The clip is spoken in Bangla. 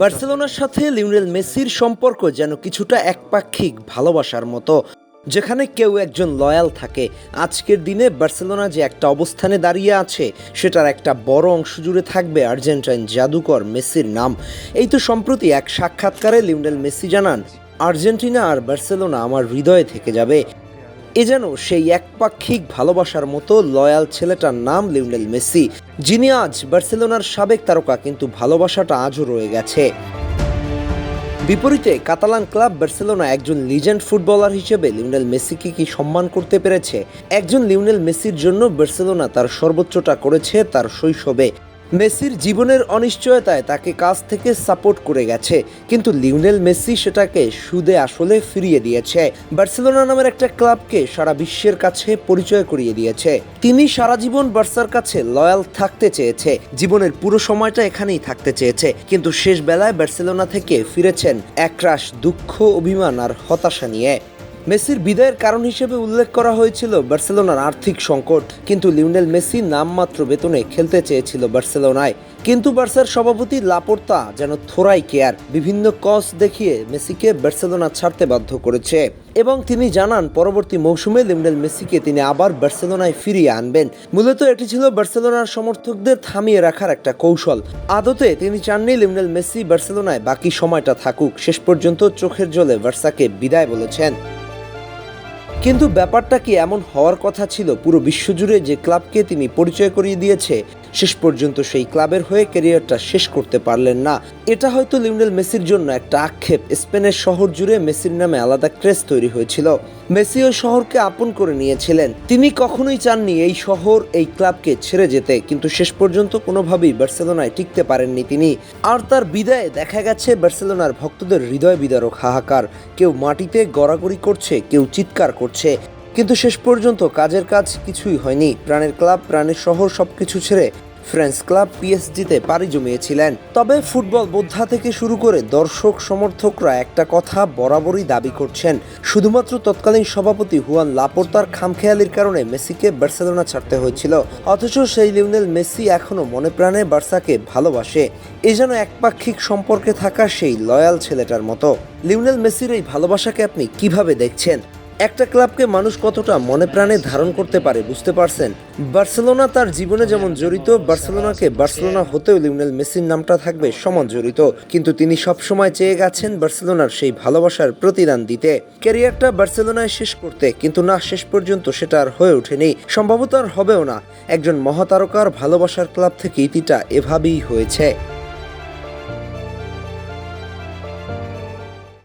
বার্সেলোনার সাথে লিওনেল মেসির সম্পর্ক যেন কিছুটা একপাক্ষিক ভালোবাসার মতো, যেখানে কেউ একজন লয়াল থাকে। আজকের দিনে বার্সেলোনা যে একটা অবস্থানে দাঁড়িয়ে আছে, সেটার একটা বড় অংশ জুড়ে থাকবে আর্জেন্টাইন জাদুকর মেসির নাম। এই তো সম্প্রতি এক সাক্ষাৎকারে লিওনেল মেসি জানান, আর্জেন্টিনা আর বার্সেলোনা আমার হৃদয়ে থেকে যাবে। এ যেন সেই একপাক্ষিক ভালোবাসার মতো লয়াল ছেলেটার নাম লিওনেল মেসি, যিনি আজ বার্সেলোনার সাবেক তারকা, কিন্তু ভালোবাসাটা আজও রয়ে গেছে। বিপরীতে কাতালান ক্লাব বার্সেলোনা একজন লিজেন্ড ফুটবলার হিসেবে লিওনেল মেসিকে কি সম্মান করতে পেরেছে? একজন লিওনেল মেসির জন্য বার্সেলোনা তার সর্বোচ্চটা করেছে তার শৈশবে। মেসির জীবনের অনিশ্চয়তায় তাকে কাছ থেকে সাপোর্ট করে গেছে, কিন্তু লিওনেল মেসি সেটাকে সুদে আসলে ফিরিয়ে দিয়েছে। বার্সেলোনা নামের একটা ক্লাবকে সারা বিশ্বের কাছে পরিচয় করিয়ে দিয়েছে। তিনি সারা জীবন বার্সার কাছে লয়াল থাকতে চেয়েছে। জীবনের পুরো সময়টা এখানেই থাকতে চেয়েছে, কিন্তু শেষ বেলায় বার্সেলোনা থেকে ফিরেছেন একরাশ দুঃখ, অভিমান আর হতাশা নিয়ে। মেসির বিদায়ের কারণ হিসেবে উল্লেখ করা হয়েছিল বার্সেলোনার আর্থিক সংকট। কিন্তু লিওনেল মেসি নামমাত্র বেতনে খেলতে চেয়েছিল বার্সেলোনায়। কিন্তু বার্সার সভাপতি লাপোর্তা যেন থোরাই কেয়ার। বিভিন্ন কস দেখিয়ে মেসিকে বার্সেলোনা ছাড়তে বাধ্য করেছে। এবং তিনি জানান, পরবর্তী মৌসুমে লিওনেল মেসিকে তিনি আবার বার্সেলোনায় ফিরিয়ে আনবেন। মূলত এটি ছিল বার্সেলোনার সমর্থকদের থামিয়ে রাখার একটা কৌশল। আদতে তিনি চাননি লিওনেল মেসি বার্সেলোনায় বাকি সময়টা থাকুক। শেষ পর্যন্ত চোখের জলে বার্সাকে বিদায় বলেছেন। কিন্তু ব্যাপারটা কি এমন হওয়ার কথা ছিল? পুরো বিশ্বজুড়ে যে ক্লাবকে তিনি পরিচয় করিয়ে দিয়েছে, শেষ পর্যন্ত সেই ক্লাবের হয়ে ক্যারিয়ারটা শেষ করতে পারলেন না। এটা হয়তো লিওনেল মেসির জন্য একটা আক্ষেপ। স্পেনের শহর জুড়ে মেসির নামে আলাদা ক্রেজ তৈরি হয়েছিল। মেসি ওই শহরকে আপন করে নিয়েছিলেন। তিনি কখনোই চাননি এই শহর, এই ক্লাবকে ছেড়ে যেতে, কিন্তু শেষ পর্যন্ত কোনোভাবেই বার্সেলোনায় টিকতে পারেননি তিনি। আর তার বিদায়ে দেখা গেছে বার্সেলোনার ভক্তদের হৃদয় বিদারক হাহাকার। কেউ মাটিতে গড়াগড়ি করছে, কেউ চিৎকার করছে। কিন্তু শেষ পর্যন্ত কাজের কাজ কিছুই হয়নি। প্রাণের ক্লাব, প্রাণের শহর সবকিছু ছেড়ে ফ্রেঞ্চ ক্লাব পিএসজিতে পাড়ি জমিয়েছিলেন। তবে ফুটবল বোদ্ধা থেকে শুরু করে দর্শক, সমর্থকরা একটা কথা বরাবরই দাবি করছেন। শুধুমাত্র তৎকালীন সভাপতি হুয়ান লাপোর্তার খামখেয়ালির কারণে মেসিকে বার্সেলোনা ছাড়তে হয়েছিল। অথচ সেই লিওনেল মেসি এখনও মনে প্রাণে বার্সাকে ভালোবাসে। এ যেন একপাক্ষিক সম্পর্কে থাকা সেই লয়াল ছেলেটার মতো। লিওনেল মেসির এই ভালোবাসাকে আপনি কীভাবে দেখছেন? একটা ক্লাবকে মানুষ কতটা মনে প্রাণে ধারণ করতে পারে, বুঝতে পারছেন? বার্সেলোনা তার জীবনে যেমন জড়িত, বার্সেলোনাকে বার্সেলোনা হতেও লিওনেল মেসির নামটা থাকবে সমান জড়িত। কিন্তু তিনি সবসময় চেয়ে গেছেন বার্সেলোনার সেই ভালোবাসার প্রতিদান দিতে। ক্যারিয়ারটা বার্সেলোনায় শেষ করতে, কিন্তু না, শেষ পর্যন্ত সেটা আর হয়ে ওঠেনি। সম্ভবত আর হবেও না। একজন মহাতারকার ভালোবাসার ক্লাব থেকে ইতিটা এভাবেই হয়েছে।